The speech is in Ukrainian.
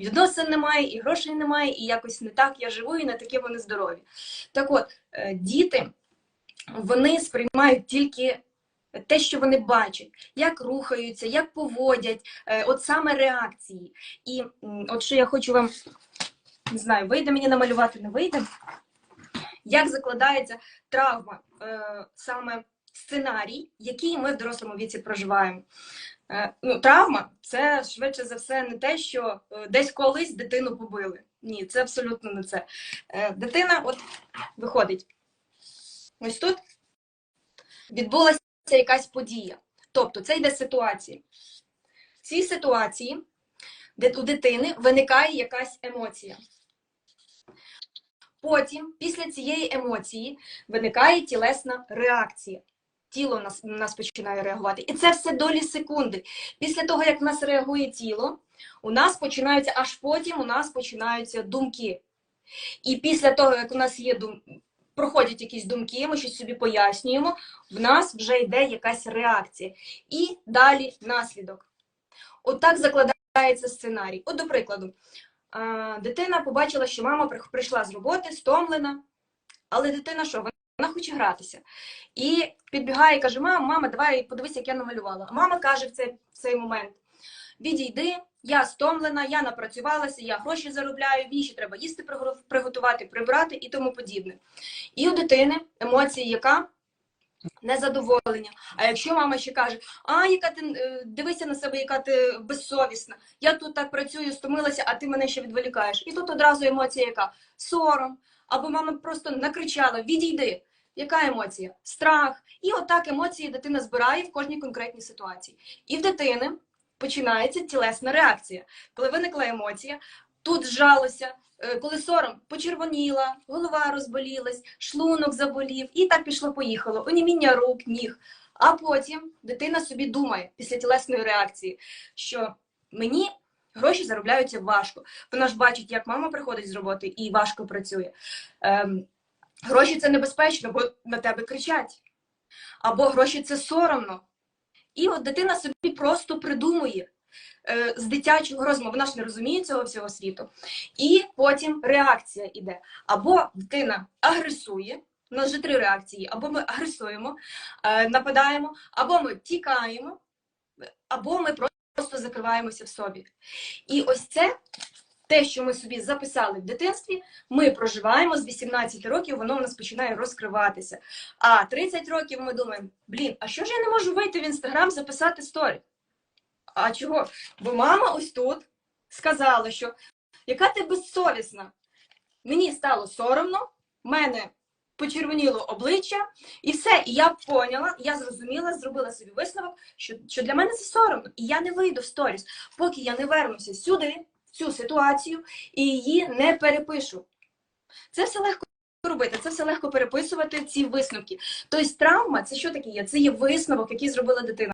відносин немає, і грошей немає, і якось не так я живу, і не такі вони здорові. Так от, е, діти, вони сприймають тільки те, що вони бачать, як рухаються, як поводять, е, от саме реакції. І от що я хочу вам, не знаю, вийде мені намалювати, не вийде. Як закладається травма, е, саме сценарій, який ми в дорослому віці проживаємо. Е, ну, травма це швидше за все не те, що е, десь колись дитину побили. Ні, це абсолютно не це. Е, дитина от виходить. Ось тут відбулася якась подія. Тобто це йде ситуація. В цій ситуації де у дитини виникає якась емоція. Потім, після цієї емоції, виникає тілесна реакція. Тіло нас, нас починає реагувати. І це все долі секунди. Після того, як в нас реагує тіло, у нас починаються, аж потім у нас починаються думки. І після того, як у нас є дум... проходять якісь думки, ми щось собі пояснюємо, в нас вже йде якась реакція. І далі наслідок. Отак закладається сценарій. От, до прикладу, дитина побачила, що мама прийшла з роботи, стомлена, але дитина що? Вона хоче гратися. І підбігає і каже: мама, мама, давай подивись, як я намалювала. А мама каже в цей, в цей момент: відійди, я стомлена, я напрацювалася, я гроші заробляю, мені ще треба їсти приготувати, прибрати і тому подібне. І у дитини емоції яка? Незадоволення. А якщо мама ще каже, а яка ти е, дивися на себе, яка ти безсовісна, я тут так працюю, стомилася, а ти мене ще відволікаєш. І тут одразу емоція яка? Сором. Або мама просто накричала: відійди. Яка емоція? Страх. І отак емоції дитина збирає в кожній конкретній ситуації. І в дитини починається тілесна реакція. Коли виникла емоція, тут зжалося, е, коли сором почервоніла, голова розболілась, шлунок заболів, і так пішло-поїхало, оніміння рук, ніг. А потім дитина собі думає після тілесної реакції, що мені гроші заробляються важко. Вона ж бачить, як мама приходить з роботи і важко працює. Ем, гроші це небезпечно, бо на тебе кричать. Або гроші це соромно. І от дитина собі просто придумує е, з дитячого розуму, вона ж не розуміє цього всього світу. І потім реакція йде. Або дитина агресує, у нас вже три реакції: або ми агресуємо, е, нападаємо, або ми тікаємо, або ми просто закриваємося в собі. І ось це. Те, що ми собі записали в дитинстві, ми проживаємо з 18 років, воно в нас починає розкриватися. А 30 років ми думаємо: блін, а що ж я не можу вийти в інстаграм записати сторі? А чого? Бо мама ось тут сказала, що яка ти безсовісна. Мені стало соромно, в мене почервоніло обличчя, і все. І я поняла, я зрозуміла, зробила собі висновок, що, що для мене це соромно. І я не вийду в сторіс, поки я не вернуся сюди, цю ситуацію, і її не перепишу. Це все легко робити, це все легко переписувати, ці висновки. Тобто травма це що таке є? Це є висновок, який зробила дитина.